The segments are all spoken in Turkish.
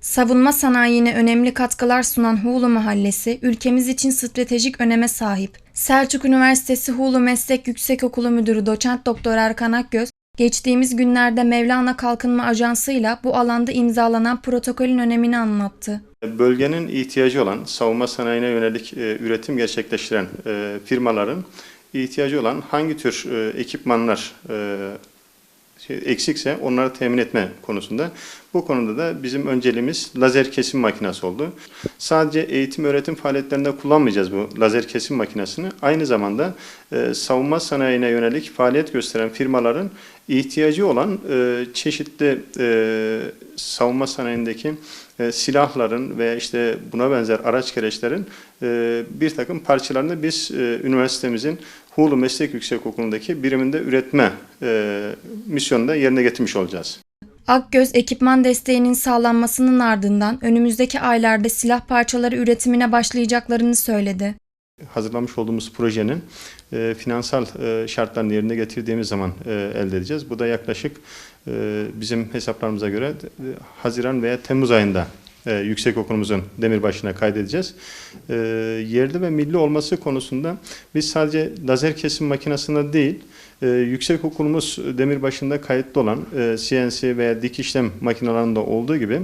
Savunma sanayine önemli katkılar sunan Hulu Mahallesi, ülkemiz için stratejik öneme sahip. Selçuk Üniversitesi Hulu Meslek Yüksekokulu Müdürü Doçent Doktor Erkan Akgöz, geçtiğimiz günlerde Mevlana Kalkınma Ajansı ile bu alanda imzalanan protokolün önemini anlattı. Bölgenin ihtiyacı olan savunma sanayine yönelik e, üretim gerçekleştiren e, firmaların ihtiyacı olan hangi tür e, ekipmanlar e, şey, eksikse onları temin etme konusunda. Bu konuda da bizim önceliğimiz lazer kesim makinesi oldu. Sadece eğitim öğretim faaliyetlerinde kullanmayacağız bu lazer kesim makinesini. Aynı zamanda e, savunma sanayine yönelik faaliyet gösteren firmaların ihtiyacı olan e, çeşitli e, savunma sanayindeki e, silahların ve işte buna benzer araç gereçlerin e, bir takım parçalarını biz e, üniversitemizin Hulu Meslek Yüksekokulu'ndaki biriminde üretme e, misyonunda yerine getirmiş olacağız. Akgöz ekipman desteğinin sağlanmasının ardından önümüzdeki aylarda silah parçaları üretimine başlayacaklarını söyledi. hazırlamış olduğumuz projenin e, finansal e, şartlarını yerine getirdiğimiz zaman e, elde edeceğiz. Bu da yaklaşık e, bizim hesaplarımıza göre e, Haziran veya Temmuz ayında e, yüksek okulumuzun demirbaşına kaydedeceğiz. E, yerli ve milli olması konusunda biz sadece lazer kesim makinesinde değil, e, yüksek okulumuz demirbaşında kayıtlı olan e, CNC veya dik işlem makinelerinde olduğu gibi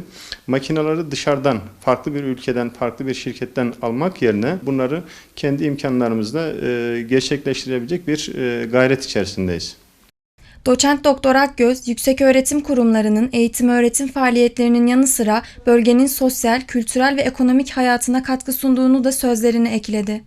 makineleri dışarıdan, farklı bir ülkeden, farklı bir şirketten almak yerine bunları kendi imkanlarımızla e, gerçekleştirebilecek bir e, gayret içerisindeyiz. Doçent Doktor Akgöz, yükseköğretim kurumlarının eğitim öğretim faaliyetlerinin yanı sıra bölgenin sosyal, kültürel ve ekonomik hayatına katkı sunduğunu da sözlerine ekledi.